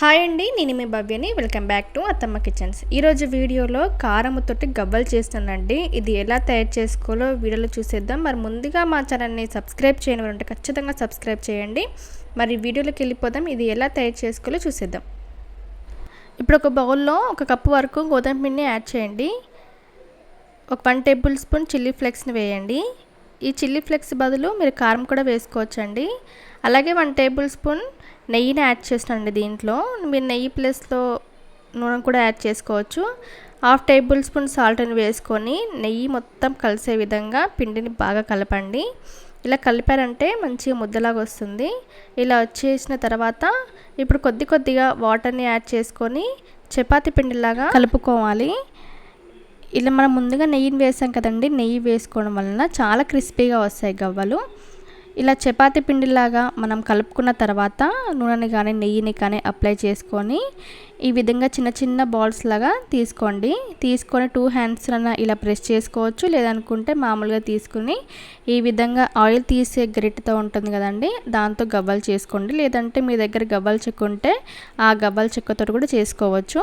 Hi అండి నేను మీ భవ్యని. Welcome back to Attamma Kitchens. ఈరోజు వీడియోలో కారముతోటి గవ్వలు చేస్తానండి ఇది ఎలా తయారు చేసుకోవాలో వీడియోలో చూసేద్దాం. మరి ముందుగా మా ఛానల్ని సబ్స్క్రైబ్ చేయని ఉంటే ఖచ్చితంగా సబ్స్క్రైబ్ చేయండి. మరి వీడియోలోకి వెళ్ళిపోదాం. ఇది ఎలా తయారు చేసుకోవాలో చూసేద్దాం. ఇప్పుడు ఒక బౌల్లో ఒక కప్పు వరకు గోధుమ పిండిని యాడ్ చేయండి. ఒక వన్ టేబుల్ స్పూన్ చిల్లీ ఫ్లేక్స్ని వేయండి. ఈ చిల్లీ ఫ్లేక్స్ బదులు మీరు కారం కూడా వేసుకోవచ్చండి. అలాగే వన్ టేబుల్ స్పూన్ నెయ్యిని యాడ్ చేస్తానండి దీంట్లో. మీరు నెయ్యి ప్లస్లో నూనె కూడా యాడ్ చేసుకోవచ్చు. హాఫ్ టేబుల్ స్పూన్ సాల్ట్ని వేసుకొని నెయ్యి మొత్తం కలిసే విధంగా పిండిని బాగా కలపండి. ఇలా కలిపారంటే మంచి ముద్దలాగా వస్తుంది. ఇలా వచ్చేసిన తర్వాత ఇప్పుడు కొద్ది కొద్దిగా వాటర్ని యాడ్ చేసుకొని చపాతి పిండిలాగా కలుపుకోవాలి. ఇలా మనం ముందుగా నెయ్యిని వేసాం కదండి నెయ్యి వేసుకోవడం వలన చాలా క్రిస్పీగా వస్తాయి గవ్వలు. ఇలా చపాతీ పిండిలాగా మనం కలుపుకున్న తర్వాత నూనెని కానీ నెయ్యిని కానీ అప్లై చేసుకొని ఈ విధంగా చిన్న చిన్న బాల్స్ లాగా తీసుకోండి. తీసుకొని టూ హ్యాండ్స్ అన్న ఇలా ప్రెస్ చేసుకోవచ్చు. లేదనుకుంటే మామూలుగా తీసుకుని ఈ విధంగా ఆయిల్ తీసే గరిటతో ఉంటుంది కదండి దాంతో గవ్వలు చేసుకోండి. లేదంటే మీ దగ్గర గవ్వలు చెక్క ఉంటే ఆ గవ్వల చెక్కతో కూడా చేసుకోవచ్చు.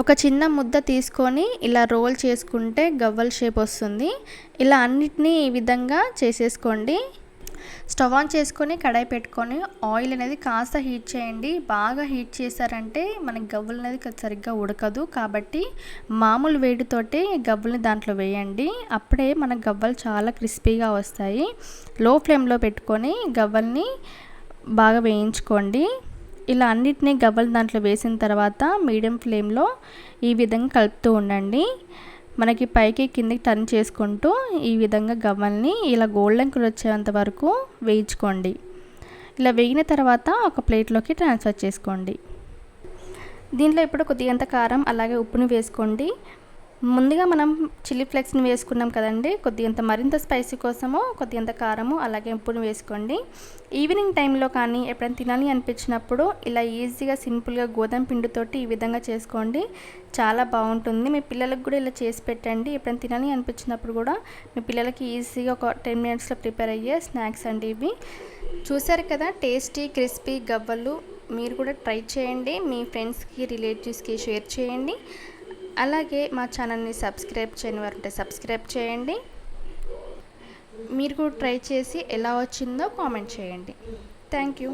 ఒక చిన్న ముద్ద తీసుకొని ఇలా రోల్ చేసుకుంటే గవ్వల్ షేప్ వస్తుంది. ఇలా అన్నిటినీ ఈ విధంగా చేసేసుకోండి. స్టవ్ ఆన్ చేసుకొని కడాయి పెట్టుకొని ఆయిల్ అనేది కాస్త హీట్ చేయండి. బాగా హీట్ చేశారంటే మనకి గవ్వలు అనేది సరిగ్గా ఉడకదు. కాబట్టి మామూలు వేడితోటి గవ్వల్ని దాంట్లో వేయండి. అప్పుడే మన గవ్వలు చాలా క్రిస్పీగా వస్తాయి. లో ఫ్లేమ్లో పెట్టుకొని గవ్వల్ని బాగా వేయించుకోండి. ఇలా అన్నిటినీ గవ్వలు దాంట్లో వేసిన తర్వాత మీడియం ఫ్లేమ్లో ఈ విధంగా కలుపుతూ ఉండండి. మనకి పైకి కిందికి టర్న్ చేసుకుంటూ ఈ విధంగా గవ్వల్ని ఇలా గోల్డెన్ కలర్ వచ్చేంత వరకు వేయించుకోండి. ఇలా వేగిన తర్వాత ఒక ప్లేట్లోకి ట్రాన్స్ఫర్ చేసుకోండి. దీంట్లో ఇప్పుడు కొద్దిగంత కారం అలాగే ఉప్పుని వేసుకోండి. ముందుగా మనం చిల్లీ ఫ్లేక్స్ని వేసుకున్నాం కదండి. కొద్దిగంత మరింత స్పైసీ కోసము కొద్దిగంత కారము అలాగే ఉప్పును వేసుకోండి. ఈవినింగ్ టైంలో కానీ ఎప్పుడైనా తినాలి అనిపించినప్పుడు ఇలా ఈజీగా సింపుల్గా గోధుమ పిండితోటి ఈ విధంగా చేసుకోండి. చాలా బాగుంటుంది. మీ పిల్లలకు కూడా ఇలా చేసి పెట్టండి. ఎప్పుడైనా తినాలి అనిపించినప్పుడు కూడా మీ పిల్లలకి ఈజీగా ఒక టెన్ మినిట్స్లో ప్రిపేర్ అయ్యే స్నాక్స్ అండి ఇవి. చూసారు కదా టేస్టీ క్రిస్పీ గవ్వలు మీరు కూడా ట్రై చేయండి. మీ ఫ్రెండ్స్కి రిలేటివ్స్కి షేర్ చేయండి. అలాగే మా ఛానల్ని సబ్స్క్రైబ్ చేయని వారు ఉంటే సబ్స్క్రైబ్ చేయండి. మీరు కూడా ట్రై చేసి ఎలా వచ్చిందో కామెంట్ చేయండి. Thank you.